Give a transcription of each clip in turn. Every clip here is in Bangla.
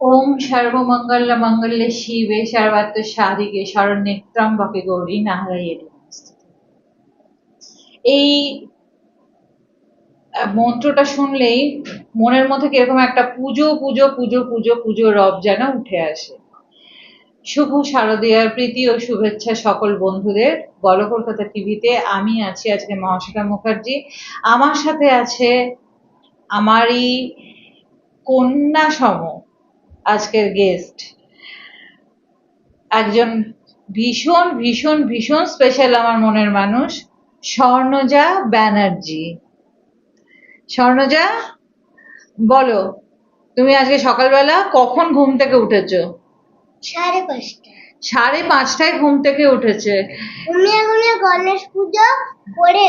ওম সর্বমঙ্গল মঙ্গলে শিবে সর্বাত্ম সাধিকে শরণ্যে ত্রম্বকে গৌরী নারায়ণী। এই মন্ত্রটা শুনলেই মনের মধ্যে কীরকম একটা পুজো পুজো পুজো পুজো পুজো রব যেন উঠে আসে। শুভ শারদীয়ার প্রীতি ও শুভেচ্ছা সকল বন্ধুদের বল কলকাতা টিভিতে। আমি আছি আজকে মহাশিকা মুখার্জি। আমার সাথে আছে আমারই কন্যা সম আজকের গেস্ট একজন ভীষণ ভীষণ ভীষণ স্পেশাল আমার মনের মানুষ স্বর্ণজা ব্যানার্জি। স্বর্ণজা বলো তুমি আজকে সকালবেলা কখন ঘুম থেকে উঠেছো? সাড়ে পাঁচটা। সাড়ে পাঁচটায় ঘুম থেকে উঠেছে। ঘুমিয়ে ঘুমিয়ে গণেশ পুজো করে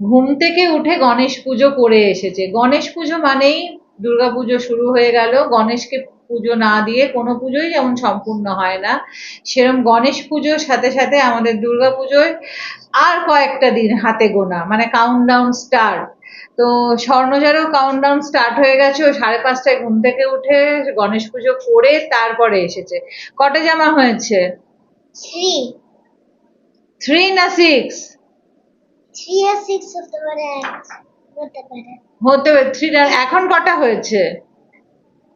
ঘুম থেকে উঠে গণেশ পুজো করে এসেছে। গণেশ পুজো মানেই দুর্গা পুজো শুরু হয়ে গেল। গণেশকে পুজো না দিয়ে কোনো পুজোই যেমন সম্পূর্ণ হয় না সেরকম গণেশ পুজোর সাথে সাথে আমাদের দুর্গা পুজোয় আর কয়েকটা দিন হাতে গোনা মানে কাউন্টডাউন স্টার্ট তো স্বর্ণজারও কাউন্টডাউন স্টার্ট হয়ে গেছে ও সাড়ে পাঁচটায় ঘুম থেকে উঠে গণেশ পুজো করে তারপরে এসেছে। কটা জামা হয়েছে? থ্রি না সিক্স থ্রি হতে পারে হতে পারে। থ্রি এখন কটা হয়েছে?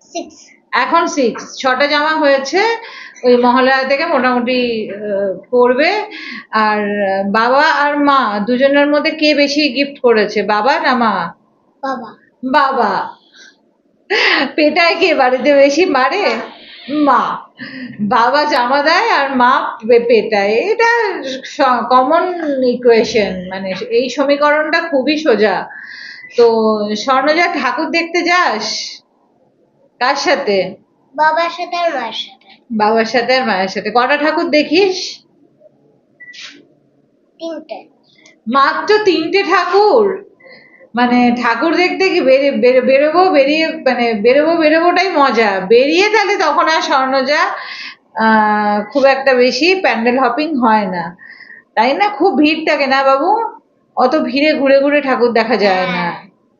সিক্স এখন সিক্স ছটা জামা হয়েছে ওই মহালয়া থেকে মোটামুটি পড়বে। আর বাবা আর মা দুজনের মধ্যে কে বেশি গিফট করেছে বাবা না মা? বাবা। বাবা। পেটায় কে? বাড়িতে বেশি মারে? মা। বাবা জামা দেয় আর মা পেটায়। এটা কমন ইকুয়েশন মানে এই সমীকরণটা খুবই সোজা। তো স্বর্ণজা ঠাকুর দেখতে যাস? কার সাথে? বাবার সাথে আর মার সাথে। বাবার সাথে আর মায়ের সাথে। কটা ঠাকুর দেখিস? তিনটে। মাত্র তিনটে ঠাকুর? মানে ঠাকুর দেখতে কি বেরে- বেরে- বেরোবো বেরিয়ে মানে বেরোবো বেরোবোটাই মজা। বেরিয়ে তাহলে তখন আর স্বর্ণজা আহ, খুব একটা বেশি প্যান্ডেল হপিং হয় না। তাই না? খুব ভিড় থাকে না বাবু? অত ভিড়ে ঘুরে ঘুরে ঠাকুর দেখা যায় না।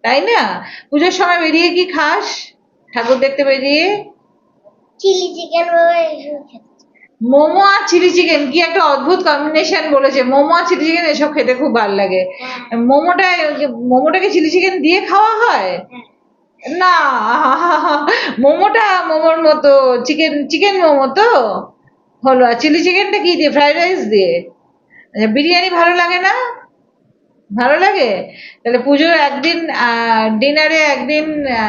তাই না? পুজোর সময় বেরিয়ে কি খাস? ঠাকুর দেখতে বেরিয়ে চিলি চিকেন মোমো আর চিলি চিকেন কি একটা অদ্ভুত কম্বিনেশন বলেছে। মোমো আর চিলি চিকেন এসব খেতে খুব ভালো লাগে। হ্যাঁ। মোমোটা মোমোটাকে চিলি চিকেন দিয়ে খাওয়া হয়? হ্যাঁ। না মোমোটা মোমোর মতো চিকেন চিকেন মোমো তো? হলো আর চিলি চিকেনটা কি দিয়ে? ফ্রাইড রাইস দিয়ে? আচ্ছা, বিরিয়ানি ভালো লাগে না? ভালো লাগে? তাহলে পুজোর একদিন ডিনারে একদিন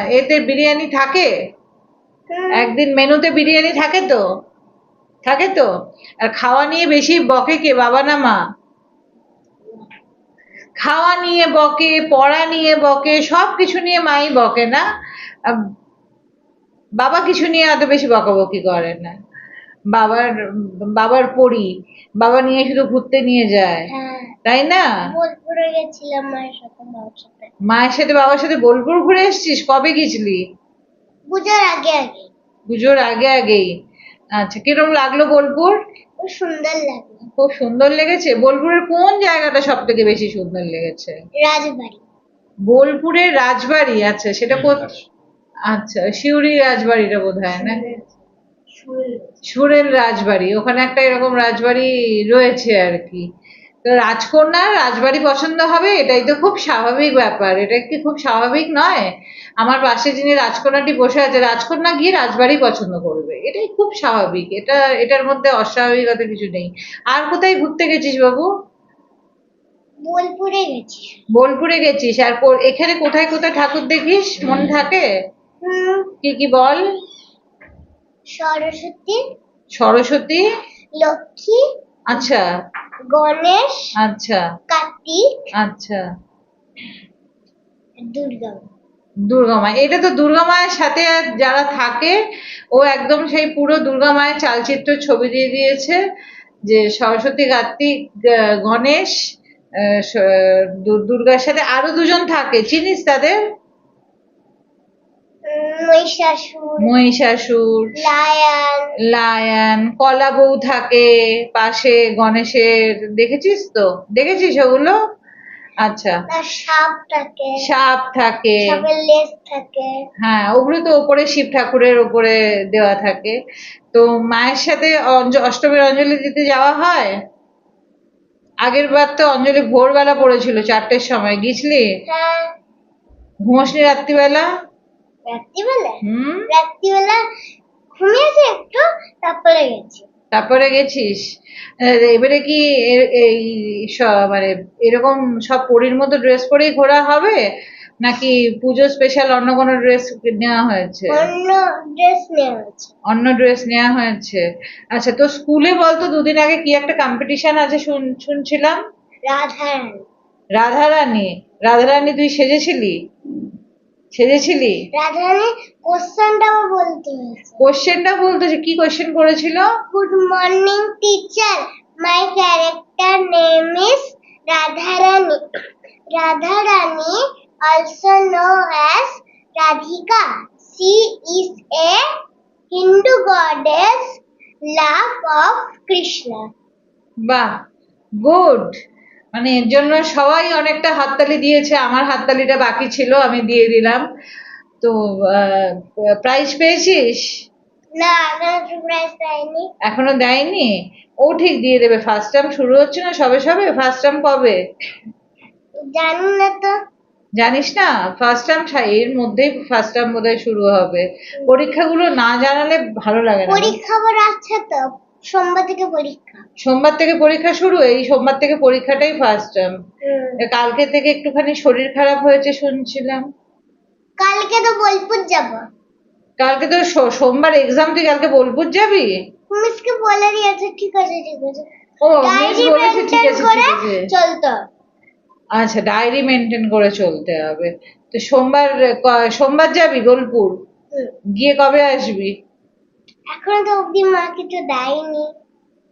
এতে বিরিয়ানি থাকে? হুম, একদিন মেনুতে বিরিয়ানি থাকে তো? থাকে তো? আর খাওয়া নিয়ে বেশি বকে কে? বাবা না মা? খাওয়া নিয়ে বকে পড়া নিয়ে বকে সব কিছু নিয়ে মাই বকে না? বাবা কিছু নিয়ে অত বেশি বকাবকি করে না। বাবার বাবার পড়ি বাবা নিয়ে শুধু ঘুরতে নিয়ে যায়। হ্যাঁ। তাই না? বোলপুরে গেছিলাম মায়ের সাথে বাবার সাথে। মায়ের সাথে বাবার সাথে বোলপুর ঘুরে এসেছিস? কবে গেছিলি? পুজোর আগে আগে। পুজোর আগে আগেই। আচ্ছা কীরকম লাগল বোলপুর? খুব সুন্দর লাগল। খুব সুন্দর লেগেছে? বোলপুরের কোন জায়গাটা সব থেকে বেশি সুন্দর লেগেছে? রাজবাড়ি। বোলপুরের রাজবাড়ি আচ্ছা সেটা কোথ আচ্ছা শিউরি রাজবাড়িটা বোধ হয় না সুরেল রাজবাড়ি ওখানে একটা এরকম রাজবাড়ি রয়েছে আর কি। তো রাজকন্যার রাজবাড়ি পছন্দ হবে এটাই তো খুব স্বাভাবিক ব্যাপার এটা কি খুব স্বাভাবিক নয়? আমার পাশে যিনি রাজকন্যাটি বসে আছে রাজকন্যা গিয়ে রাজবাড়ি পছন্দ করবে এটাই খুব স্বাভাবিক এটা এটার মধ্যে অস্বাভাবিকতা কিছু নেই। আর কোথায় ঘুরতে গেছিস বাবু? বোলপুরে গেছি। বোলপুরে গেছিস আর এখানে কোথায় কোথায় ঠাকুর দেখিস? মনে থাকে? কি কি বল? সরস্বতী সরস্বতী লক্ষ্মী আচ্ছা। গণেশ আচ্ছা। কার্তিক আচ্ছা। দুর্গা দুর্গা মা। এটা তো দুর্গা মায়ের সাথে যারা থাকে ও একদম সেই পুরো দুর্গা মায়ের চালচিত্র ছবি দিয়ে দিয়েছে যে সরস্বতী কার্তিক গণেশ দুর্গার সাথে আরও দুজন থাকে। চিনিস তাদের? মহিষাসুর মহিষাসুর লায়ন। লায়ন কলা বউ থাকে পাশে গণেশের দেখেছিস তো? দেখেছিস ওগুলো? আচ্ছা। সাপ থাকে। সাপ থাকে। লেজ থাকে। হ্যাঁ ওগুলো তো ওপরে শিব ঠাকুরের ওপরে দেওয়া থাকে। তো মায়ের সাথে অষ্টমীর অঞ্জলি দিতে যাওয়া হয়? আগের বার তো অঞ্জলি ভোরবেলা পড়েছিল চারটের সময় গিয়েছিলি? হ্যাঁ। ঘুমোসনি রাত্রিবেলা? রাত্রিবেলা? হুম? রাত্রিবেলা ঘুমিয়েছি একটু তারপরে গেছি। তারপরে গেছিস? এবারে কি এই মানে এরকম সব পরীর মতো ড্রেস পরেই ঘোরা হবে? নাকি পুজো স্পেশাল অন্য কোনো ড্রেস নেওয়া হয়েছে? অন্য ড্রেস নেওয়া হয়েছে। অন্য ড্রেস নেওয়া হয়েছে। আচ্ছা তো স্কুলে বলতো দুদিন আগে কি একটা কম্পিটিশন আছে শুন- শুনছিলাম? রাধারানী। রাধারানী। রাধারানী তুই সেজেছিলি? ছেড়েছিলি রাধারানি কোশ্চেনটাও বলতে কোশ্চেনটা বলতে কি কোশ্চেন করেছিল? Good morning teacher my character name is Radharani Radharani also known as Radhika she is a Hindu goddess love of Krishna বাহ গুড মানে এর জন্য সবাই অনেকটা হাততালি দিয়েছে আমার হাততালিটা বাকি ছিল আমি দিয়ে দিলাম। তো প্রাইজ পেয়েছিস? না এখনও প্রাইজ পাইনি এখনও দেয়নি? ও ঠিক দিয়ে দেবে ফার্স্ট টার্ম শুরু হচ্ছে না সবে সবে? ফার্স্ট টার্ম কবে? জানি না তো। জানিস না ফার্স্ট টার্ম এর মধ্যেই ফার্স্ট টার্ম বোধহয় শুরু হবে। পরীক্ষাগুলো না জানালে ভালো লাগে না। পরীক্ষা আবার আছে তো সোমবার থেকে পরীক্ষা। সোমবার থেকে পরীক্ষা শুরু এই সোমবার থেকে পরীক্ষাটাই ফার্স্ট টার্ম কালকে থেকে একটুখানি শরীর খারাপ হয়েছে শুনছিলাম। কালকে তো বোলপুর যাব। কালকে তো সোমবার এক্সাম তুই কালকে বোলপুর যাবি? মিসকে বলে দিয়েছে ঠিক আছে ঠিক আছে। ও মিস বলেছে ঠিক আছে ঠিক আছে। চলতো আচ্ছা ডায়েরি মেনটেন করে চলতে হবে। তো সোমবার সোমবার যাবি বোলপুর? গিয়ে কবে আসবি? এখনও তো অব্দি মা কিছু দেয়নি।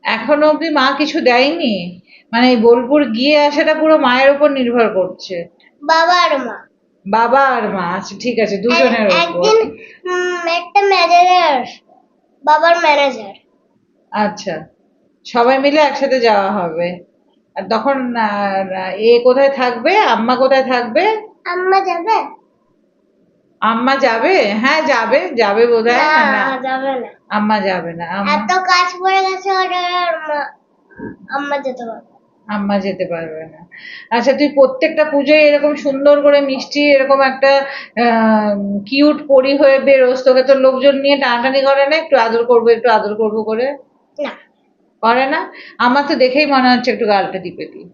এখনও অবধি মা কিছু দেয়নি? মানে বোলপুর গিয়ে আসাটা পুরো মায়ের উপর নির্ভর করছে। বাবা আর মা। বাবা আর মা আচ্ছা ঠিক আছে দুজনের উপর। একদিন একটা ম্যানেজার বাবার ম্যানেজার। আচ্ছা সবাই মিলে একসাথে যাওয়া হবে। আর তখন এ কোথায় থাকবে? আম্মা কোথায় থাকবে? আম্মা যাবে? আম্মা যাবে? হ্যাঁ যাবে যাবে বোধহয় না না, না যাবে না। আম্মা যাবে না এত কাজ পড়ে গেছে আম্মা যেতে পারবে আম্মা যেতে পারবে না। আচ্ছা তুই প্রত্যেকটা পুজোয় এরকম সুন্দর করে মিষ্টি এরকম একটা কিউট পরি হয়ে বেরোস তোকে তো লোকজন নিয়ে টানাটানি করে না? একটু আদর করব একটু আদর করব করে? না। করে না? আমার তো দেখেই মনে হচ্ছে একটু গালটা টিপে দিই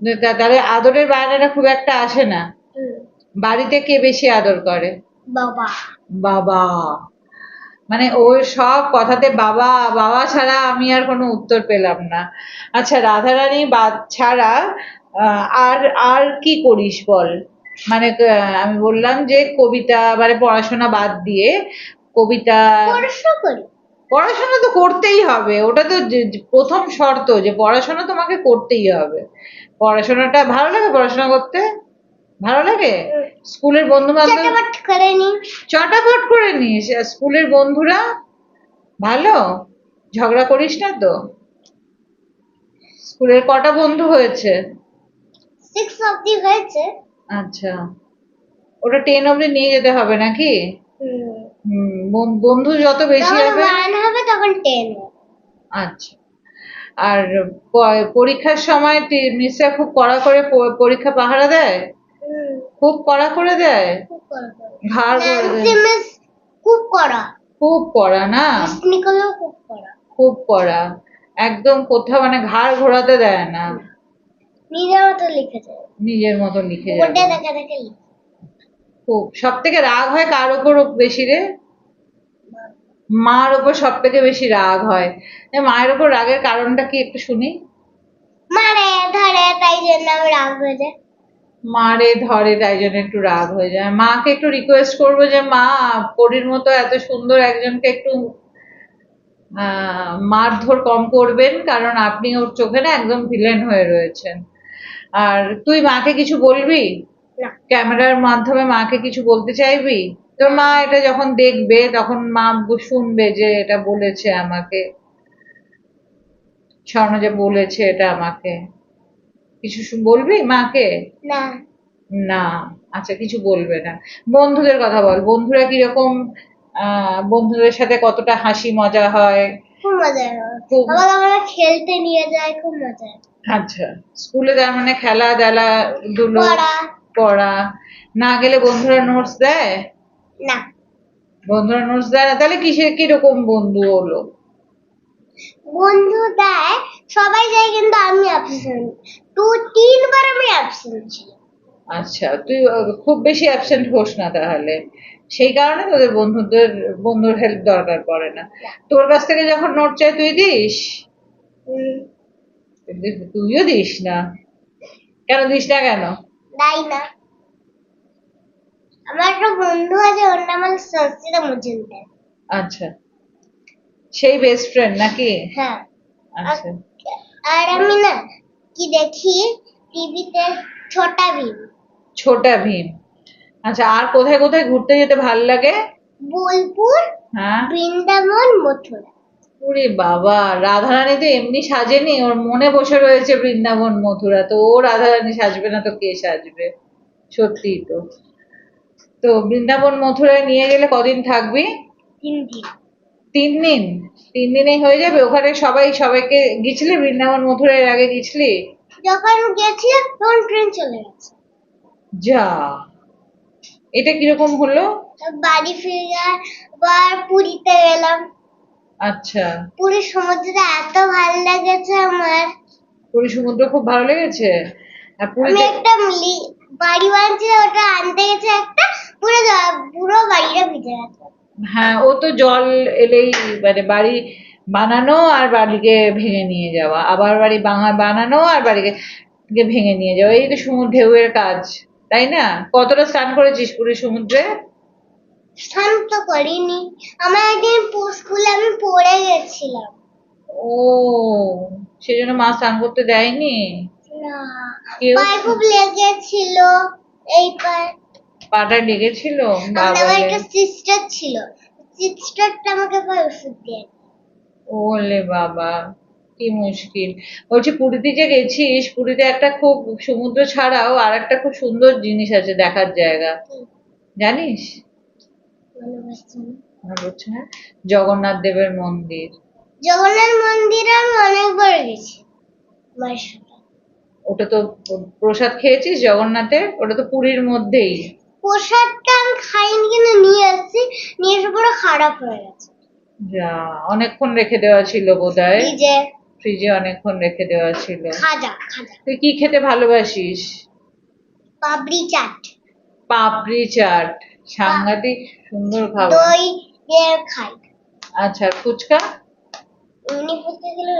হুম। তা- তাহলে আদরের বায়নাটা খুব একটা আসে না। বাড়িতে কে বেশি আদর করে? বাবা। বাবা। মানে ওর সব কথাতে বাবা বাবা ছাড়া আমি আর কোনো উত্তর পেলাম না। আচ্ছা রাধারানী বাদ ছাড়া আর আর কি করিস বল? মানে আমি বললাম যে কবিতা মানে পড়াশোনা বাদ দিয়ে কবিতা পড়াশোনা তো করতেই হবে। ওটা তো প্রথম শর্ত যে পড়াশোনা তোমাকে করতেই হবে। পড়াশোনাটা ভালো লাগে পড়াশোনা করতে? ভালো লাগে? স্কুলের বন্ধু বান্ধব চটাপট করে নি। চটাপট করে নিস স্কুলের বন্ধুরা ভালো? ঝগড়া করিস না তো? স্কুলের কটা বন্ধু হয়েছে? সিক্স অব্দি হয়েছে। আচ্ছা। ওটা টেন অবধি নিয়ে যেতে হবে নাকি? হুম। বন্ধু যত বেশি হবে হবে তখন টেন আচ্ছা। আর পরীক্ষার সময় মিসরা খুব কড়া করে পরীক্ষা পাহারা দেয়? খুব কড়া করে দেয়? কড়া করে। দেয়। খুব কড়া। খুব কড়া না? খুব কড়া। একদম কোথাও মানে ঘাড় ঘোরাতে দেয় না। নিজের মতো লিখেছে নিজের মতো লিখে লিখে খুব। সব থেকে রাগ হয় কার ওপর বেশি রে? মার ওপর সব থেকে বেশি রাগ হয়। মায়ের ওপর রাগের কারণটা কি একটু শুনি? মানে ধরে তাই জন্য রাগ হয়ে যায় মারে ধরে তাই জন্য একটু রাগ হয়ে যায়। মাকে একটু রিকোয়েস্ট করব যে মা পরীর মতো এত সুন্দর একজনকে একটু মারধর কম করবেন কারণ আপনি ওর চোখে না একদম ভিলেন হয়ে রয়েছেন। আর তুই মাকে কিছু বলবি? ক্যামেরার মাধ্যমে মাকে কিছু বলতে চাইবি? তোর মা এটা যখন দেখবে তখন মা শুনবে যে এটা বলেছে আমাকে। স্বর্ণজা বলেছে এটা আমাকে। কিছু বলবি মাকে? না। না। আচ্ছা কিছু বলবে না। বন্ধুদের কথা বল। বন্ধুরা কীরকম আহ বন্ধুদের সাথে কতটা হাসি মজা হয়? খুব মজা হয়। খুব- আমরা খেলতে নিয়ে যায় খুব মজা আচ্ছা। স্কুলে তার মানে খেলা দেলা ধুলো পড়া। না গেলে বন্ধুরা নোটস দেয়? না। বন্ধুরা নোটস দেয় না? তাহলে কিসের কীরকম বন্ধু হলো? বন্ধু দেয় সবাই যায় কিন্তু আমি অ্যাবসেন্ট টু তিনবার আমি অ্যাবসেন্ট ছিলাম। আচ্ছা তুই খুব বেশি অ্যাবসেন্ট হোস না তাহলে। সেই কারণে তোদের বন্ধুদের বন্ধুর হেল্প দরকার পড়ে না। তোর কাছ থেকে যখন নোট চাই তুই দিস? তুইও দিস না। কেন দিস না কেন? না? আমার একটা বন্ধু আছে ওর নাম হলো সংস্কৃতা মজুমদার। আচ্ছা। সেই বেস্ট ফ্রেন্ড নাকি? হ্যাঁ। আচ্ছা। আর আমি না কি দেখি? টিভিতে ছোটা ভীম। ছোটা ভীম। আচ্ছা আর কোথায় কোথায় ঘুরতে যেতে ভালো লাগে? বোলপুর হ্যাঁ। বৃন্দাবন মথুরা। ওরে বাবা রাধারানী তো এমনি সাজেনি ওর মনে বসে রয়েছে বৃন্দাবন মথুরা তো ও রাধারানী সাজবে না তো কে সাজবে? সত্যি তো। তো বৃন্দাবন মথুরায় নিয়ে গেলে কদিন থাকবি? তিন দিন। তিন দিন? তিন দিনেই হয়ে যাবে? ওখানে সবাই সবাইকে গেছিলি বৃন্দাবন মথুরার আগে গেছিলি? যখন গেছিলাম তখন ট্রেন চলে গেছে। যা। এটা কীরকম হলো? বাড়ি ফিরে আবার পুরীতে গেলাম। আচ্ছা। পুরীর সমুদ্রটা এত ভালো লেগেছে আমার। পুরী সমুদ্র খুব ভালো লেগেছে? আর আমি একটা মিলি বাড়ি বানিয়েছি ওটা আনতে গেছে একটা পুরো পুরো বাড়িটা ভিজে গেছে। হ্যাঁ ও তো জল এলেই মানে বাড়ি বানানো আর বাড়িকে ভেঙে নিয়ে যাওয়া। আবার বাড়ি বাঙা বানানো আর বাড়িকে ভেঙে নিয়ে যাওয়া। এই তো সমুদ্র ঢেউয়ের কাজ তাই না? কতটা স্নান করেছিস পুরী সমুদ্রে স্নান তো করিনি। আমার একদিন স্কুলে আমি পড়ে গেছিলাম। ও সেজন্য মা স্নান করতে দেয়নি? না পায়ে খুব লেগেছিল এই পায়ে। পাটা লেগেছিল? আমার বাবা একটা সিস্টার ছিল। সিস্টারটা আমাকে পায়ে ওষুধ দিয়ে ওলে বাবা কি মুশকিল। বলছি পুরীতে যে গেছিস পুরীতে একটা খুব সমুদ্র ছাড়াও আর একটা খুব সুন্দর জিনিস আছে দেখার জায়গা। জানিস? না। জগন্নাথ দেবের মন্দির। জগন্নাথ মন্দিরে আমি অনেকবার গেছি। ওটা তো প্রসাদ খেয়েছিস জগন্নাথের? ওটা তো পুরীর মধ্যেই। প্রসাদটা আমি খাইনি কিন্তু নিয়ে আসছি। নিয়ে এসে পুরো খারাপ হয়ে গেছে। যা অনেকক্ষণ রেখে দেওয়া ছিল বোধহয়। ফ্রিজে অনেকক্ষণ রেখে দেওয়া ছিল। খাজা খাজা। তুই কি খেতে ভালোবাসিস? পাপড়ি চাট। পাপড়ি চাট। সাংঘাতিক সুন্দর খাবার। দই দিয়ে খাই। আচ্ছা ফুচকা? এমনি ফুচকা খেলে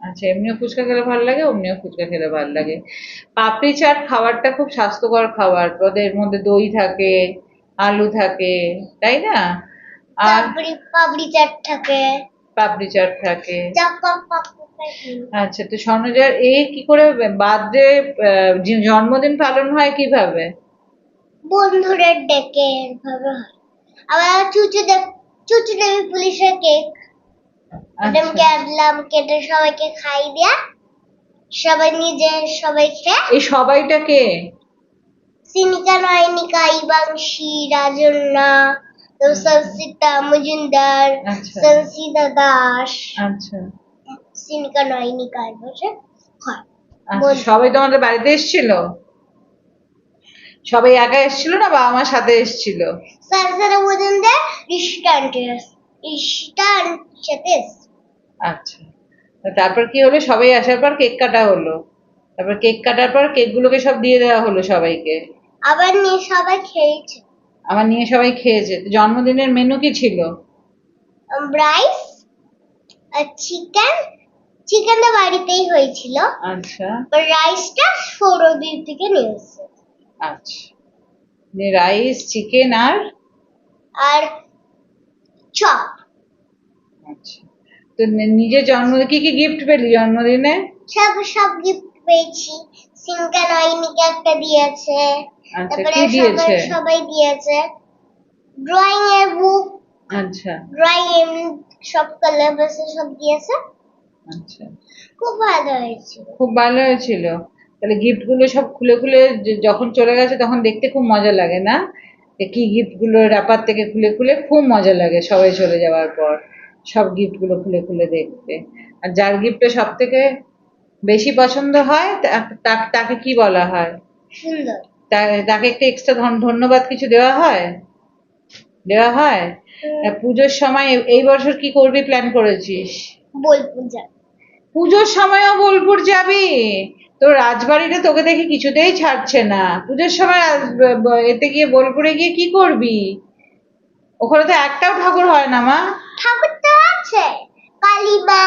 আচ্ছা এমনিও ফুচকা খেলে ভালো লাগে অমনিও ফুচকা খেলে ভালো লাগে। পাপড়ি চাট খাবারটা খুব স্বাস্থ্যকর খাবার। ওদের মধ্যে দই থাকে আলু থাকে তাই না? আর পাপড়ি চাট থাকে। পাপড়ি চাট থাকে। আচ্ছা তো স্বর্ণজার এই কি করে বার্থডে জন্মদিন পালন হয় কীভাবে? বন্ধুদের ডেকে এভাবে হয় আবার চুচু দেব চুচু দেবী পুলিশের কেক। আচ্ছা। কাটলাম কেটে সবাইকে খাই দিয়া। সবাই নিজে সবাই খেয়ে। এই সবাইটা কে? সিনিকা নয়নিকা ইবাংশী রাজন্না সংসিতা মজুমদার আচ্ছা। সংসিতা দাস। আচ্ছা। সিনিকা নয়নিকা বসে হয় আচ্ছা সবাই তোমাদের বাড়িতে এসেছিল? সবাই একা এসেছিল না বাবা মার সাথে এসেছিল? আন্টি ঋষিতা সাথে আচ্ছা। তারপর কি হলো? সবাই আসার পর কেক কাটা হলো? তারপর কেক কাটার পর কেক গুলোকে সব দিয়ে দেওয়া হলো সবাইকে? আবার নিয়ে সবাই খেয়েছে। আবার নিয়ে সবাই খেয়েছে। জন্মদিনের মেনু কি ছিল? রাইস আর চিকেন চিকেনটা বাড়িতেই হয়েছিল। আচ্ছা। রাইসটা সৌরদ্বীপ থেকে নিয়ে এসছে। আচ্ছা। রাইস চিকেন আর? আর চপ আচ্ছা। তো নিজের জন্মদিন কি কি গিফট পেলি জন্মদিনে? সব সব গিফট পেয়েছি। সিনকা নয়নিকে একটা দিয়েছে। আচ্ছা তারপরে সবাই দিয়েছে? সবাই দিয়েছে। ড্রয়িং এর বুক আচ্ছা। ড্রয়িং এমনি সব কালার সব দিয়েছে। আচ্ছা। খুব ভালো হয়েছিল। খুব ভালো হয়েছিল। তাহলে গিফটগুলো সব খুলে খুলে যখন চলে গেছে তখন দেখতে খুব মজা লাগে না? যে কি গিফটগুলো র্যাপার থেকে খুলে খুলে খুব মজা লাগে সবাই চলে যাওয়ার পর সব গিফটগুলো খুলে খুলে দেখতে। আর যার গিফটটা সব থেকে বেশি পছন্দ হয় তাকে কি বলা হয়? তাকে একটা এক্সট্রা ধন্যবাদ কিছু দেওয়া হয়? দেওয়া হয়? পুজোর সময় এই বছর কি করবি প্ল্যান করেছিস? বই পূজা পুজোর সময়ও বোলপুর যাবি? তো রাজবাড়িটা তোকে দেখে কিছুতেই ছাড়ছে না। পুজোর সময় এতে গিয়ে বোলপুরে গিয়ে কি করবি? ওখানে তো একটাও ঠাকুর হয় না মা। ঠাকুর তো আছে। কালী মা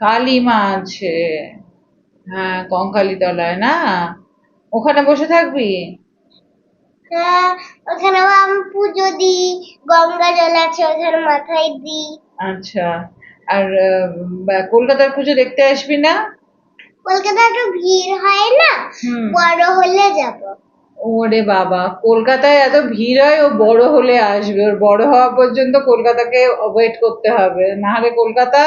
কালী মা আছে। হ্যাঁ কঙ্কালী তলায় না? ওখানে বসে থাকবি? হ্যাঁ, ওখানেও আমি পুজো দিই। গঙ্গা জল আছে ওখানে মাথায় দিই। আচ্ছা। আর কলকাতার পুজো দেখতে আসবি না? কলকাতায় একটু ভিড় হয় না? বড় হলে যাব। ওরে বাবা কলকাতায় এত ভিড় হয় ও বড় হলে আসবে। ওর বড় হওয়া পর্যন্ত কলকাতাকে ওয়েট করতে হবে। না হলে কলকাতা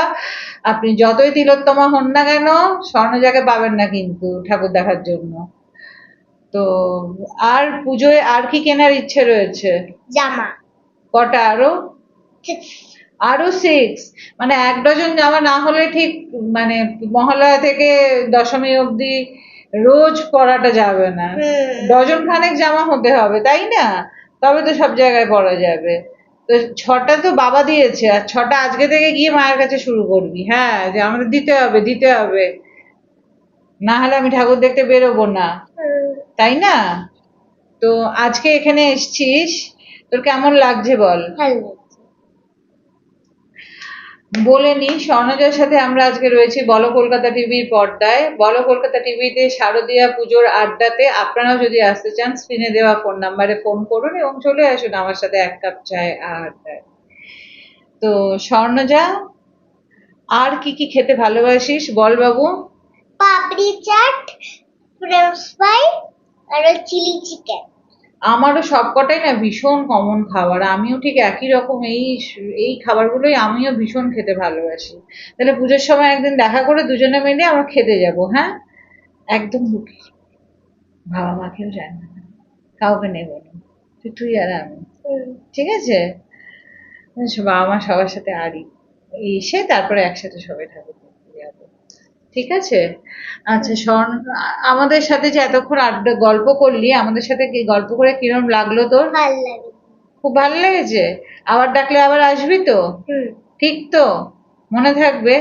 আপনি যতই তিলোত্তমা হন না কেন স্বর্ণজাকে পাবেন না কিন্তু ঠাকুর দেখার জন্য। তো আর পুজোয় আর কি কেনার ইচ্ছে রয়েছে? জামা। কটা আরও? আরও সিক্স মানে এক ডজন জামা না হলে ঠিক মানে মহালয়া থেকে দশমী অবধি রোজ পরাটা যাবে না। ডজন খানেক জামা হতে হবে তাই না? তবে তো সব জায়গায় পরা যাবে। তো ছটা তো বাবা দিয়েছে আর ছটা আজকে থেকে গিয়ে মায়ের কাছে শুরু করবি হ্যাঁ? যে আমাদের দিতে হবে দিতে হবে। না হলে আমি ঠাকুর দেখতে বেরোবো না। তাই না? তো আজকে এখানে এসছিস। তোর কেমন লাগছে বল? ভালো। বলে নি স্বর্ণজার সাথে আমরা আজকে রয়েছি বলো কলকাতা টিভির পর্দায়। বলো কলকাতা টিভিতে শারদীয়া পুজোর আড্ডাতে আপনারাও যদি আসতে চান স্ক্রিনে দেওয়া ফোন নাম্বারে ফোন করুন এবং চলে আসুন আমার সাথে এক কাপ চায় আড্ডায়। তো স্বর্ণজা, আর কি কি খেতে ভালোবাসিস? বল বাবু। পাপড়ি চাট ফ্রেঞ্চ ফ্রাই আর চিলি চিকেন। আমারও সবকটাই না ভীষণ কমন খাবার। আমিও ঠিক একই রকম এই এই খাবারগুলোই আমিও ভীষণ খেতে ভালোবাসি। তাহলে পুজোর সময় একদিন দেখা করে দুজনে মিলে আমরা খেতে যাব হ্যাঁ? একদম লুকি বাবা মাকেও জানবে না। কাউকে নেব না। তুই আর আমি। ঠিক আছে? বুঝছ, বাবা মা সবার সাথে আড়ি। এসে তারপরে একসাথে সবাই যাব ঠিক আছে? আচ্ছা স্বর্ণ আমাদের সাথে যে এতক্ষণ আড্ডা গল্প করলি আমাদের সাথে কি গল্প করে কিরম লাগল তোর? ভালো লাগে খুব ভালো লেগেছে? আবার ডাকলে আবার আসবি তো? ঠিক তো? মনে থাকবে?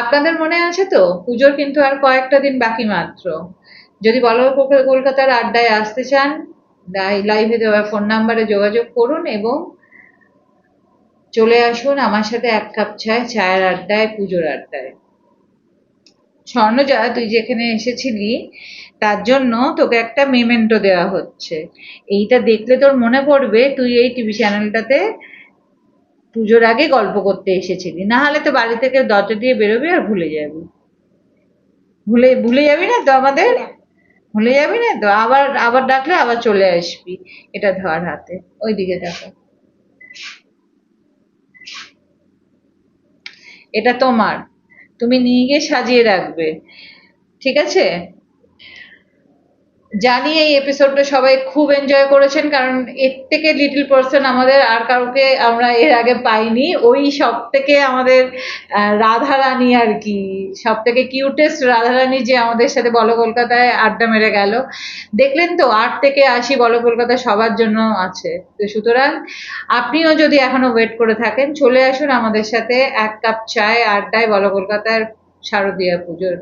আপনাদের মনে আছে তো? পুজোর কিন্তু আর কয়েকটা দিন বাকি মাত্র। যদি বলো কলকাতার আড্ডায় আসতে চান লাইভে দেওয়া ফোন নাম্বারে যোগাযোগ করুন এবং চলে আসুন আমার সাথে এক কাপ চায় চায়ের আড্ডায় পুজোর আড্ডায়। স্বর্ণজা তুই যেখানে এসেছিলি তার জন্য তোকে একটা মেমেন্টো দেওয়া হচ্ছে। এইটা দেখলে তোর মনে পড়বে তুই এই টিভি চ্যানেলটাতে পুজোর আগে গল্প করতে এসেছিলি। না হলে তো বাড়ি থেকে দরজা দিয়ে বেরোবি আর ভুলে যাবি। ভুলে ভুলে যাবি না তো আমাদের? ভুলে যাবি না তো? আবার আবার ডাকলে আবার চলে আসবি। এটা ধর হাতে। ওইদিকে দেখো। এটা তোমার। তুমি নিয়ে গিয়ে সাজিয়ে রাখবে ঠিক আছে? জানি এই এপিসোডটা সবাই খুব এনজয় করেছেন কারণ এর থেকে লিটল পার্সন আমাদের আর কাউকে আমরা এর আগে পাইনি। ওই সব থেকে আমাদের আহ, রাধারানী আর কি সব থেকে কিউটেস্ট রাধারানী যে আমাদের সাথে বলো কলকাতায় আড্ডা মেরে গেল। দেখলেন তো আট থেকে আশি বলো কলকাতা সবার জন্য আছে। তো সুতরাং আপনিও যদি এখনও ওয়েট করে থাকেন চলে আসুন আমাদের সাথে এক কাপ চায় আড্ডায় বলো কলকাতার শারদীয়া পুজোর।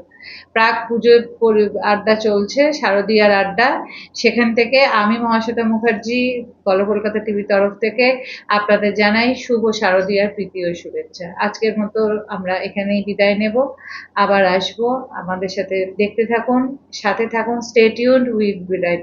প্রাক পুজোর আড্ডা চলছে, শারদীয়ার আড্ডা। সেখান থেকে আমি মহাশ্বেতা মুখার্জি কল কলকাতা টিভির তরফ থেকে আপনাদের জানাই শুভ শারদীয়ার প্রীতি ও শুভেচ্ছা। আজকের মতো আমরা এখানেই বিদায় নেব। আবার আসব। আমাদের সাথে দেখতে থাকুন, সাথে থাকুন স্টেটিউন উইথ বিদায়